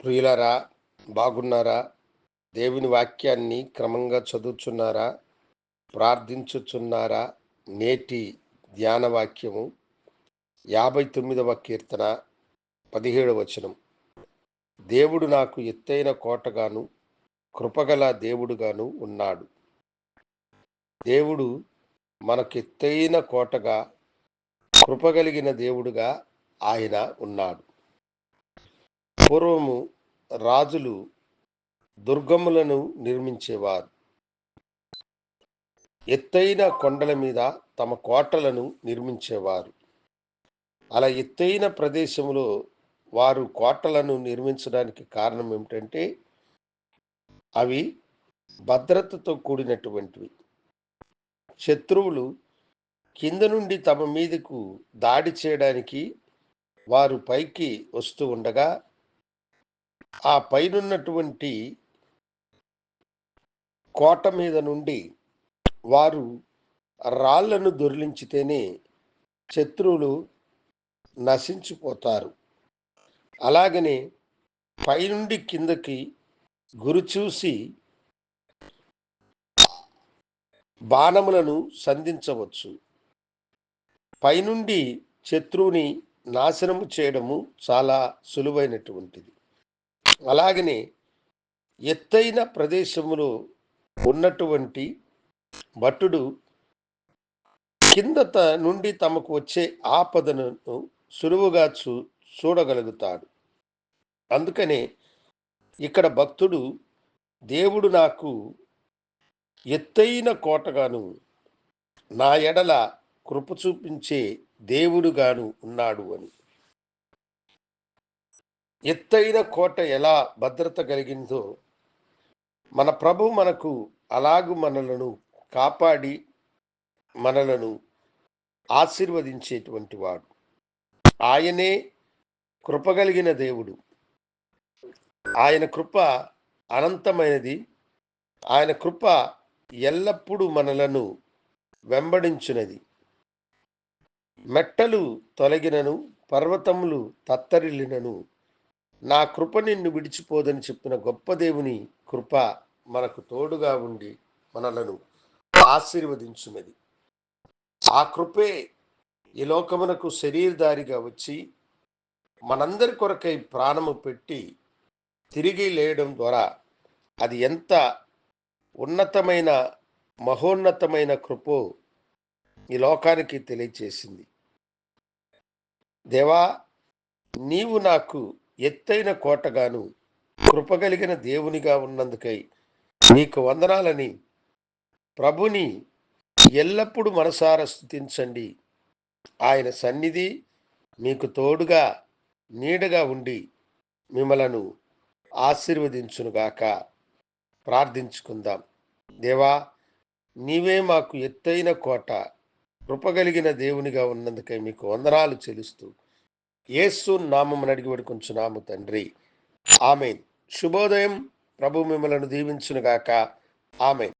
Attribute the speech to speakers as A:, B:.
A: ప్రియులరా బాగున్నారా? దేవుని వాక్యాన్ని క్రమంగా చదువుచున్నారా? ప్రార్థించుచున్నారా? నేటి ధ్యాన వాక్యము యాభై తొమ్మిదవ కీర్తన పదిహేడవ వచనం. దేవుడు నాకు ఎత్తైన కోటగాను కృపగల దేవుడుగాను ఉన్నాడు. దేవుడు మనకు ఎత్తైన కోటగా కృపగలిగిన దేవుడుగా ఆయన ఉన్నాడు. పూర్వము రాజులు దుర్గములను నిర్మించేవారు. ఎత్తైన కొండల మీద తమ కోటలను నిర్మించేవారు. అలా ఎత్తైన ప్రదేశంలో వారు కోటలను నిర్మించడానికి కారణం ఏమిటంటే అవి భద్రతతో కూడినటువంటివి. శత్రువులు కింద నుండి తమ మీదకు దాడి చేయడానికి వారు పైకి వస్తూ ఉండగా ఆ పైనున్నటువంటి కోట మీద నుండి వారు రాళ్ళను దొరిలించితేనే శత్రువులు నశించిపోతారు. అలాగనే పైనుండి కిందకి గురి చూసి బాణములను సంధించవచ్చు. పైనుండి శత్రువుని నాశనము చేయడము చాలా సులువైనటువంటిది. అలాగనే ఎత్తైన ప్రదేశంలో ఉన్నటువంటి భటుడు కిందత నుండి తమకు వచ్చే ఆపదను సులువుగా చూ చూడగలుగుతాడు. అందుకనే ఇక్కడ భక్తుడు దేవుడు నాకు ఎత్తైన కోటగాను నా ఎడల కృప చూపించే దేవుడుగాను ఉన్నాడు అని. ఎత్తైన కోట ఎలా భద్రత కలిగిందో మన ప్రభు మనకు అలాగు మనలను కాపాడి మనలను ఆశీర్వదించేటువంటి వాడు. ఆయనే కృపగలిగిన దేవుడు. ఆయన కృప అనంతమైనది. ఆయన కృప ఎల్లప్పుడూ మనలను వెంబడించినది. మెట్టలు తొలగినను పర్వతములు తత్తరిల్లినను నా కృప నిన్ను విడిచిపోదని చెప్పిన గొప్ప దేవుని కృప మనకు తోడుగా ఉండి మనలను ఆశీర్వదించున్నది. ఆ కృపే ఈ లోకమునకు శరీరధారిగా వచ్చి మనందరి కొరకై ప్రాణము పెట్టి తిరిగి లేయడం ద్వారా అది ఎంత ఉన్నతమైన మహోన్నతమైన కృపో ఈ లోకానికి తెలియచేసింది. దేవా నీవు నాకు ఎత్తైన కోటగాను కృపగలిగిన దేవునిగా ఉన్నందుకై నీకు వందనాలని. ప్రభుని ఎల్లప్పుడూ మనసార స్థుతించండి ఆయన సన్నిధి మీకు తోడుగా నీడగా ఉండి మిమ్మలను ఆశీర్వదించునుగాక. ప్రార్థించుకుందాం. దేవా నీవే మాకు ఎత్తైన కోట కృపగలిగిన దేవునిగా ఉన్నందుకై మీకు వందనాలు చెలుస్తూ యేసు నామం అడిగి వేడుకుంటున్నాము తండ్రి. ఆమె శుభోదయం. ప్రభు మిమ్మలను దీవించునుగాక. ఆమె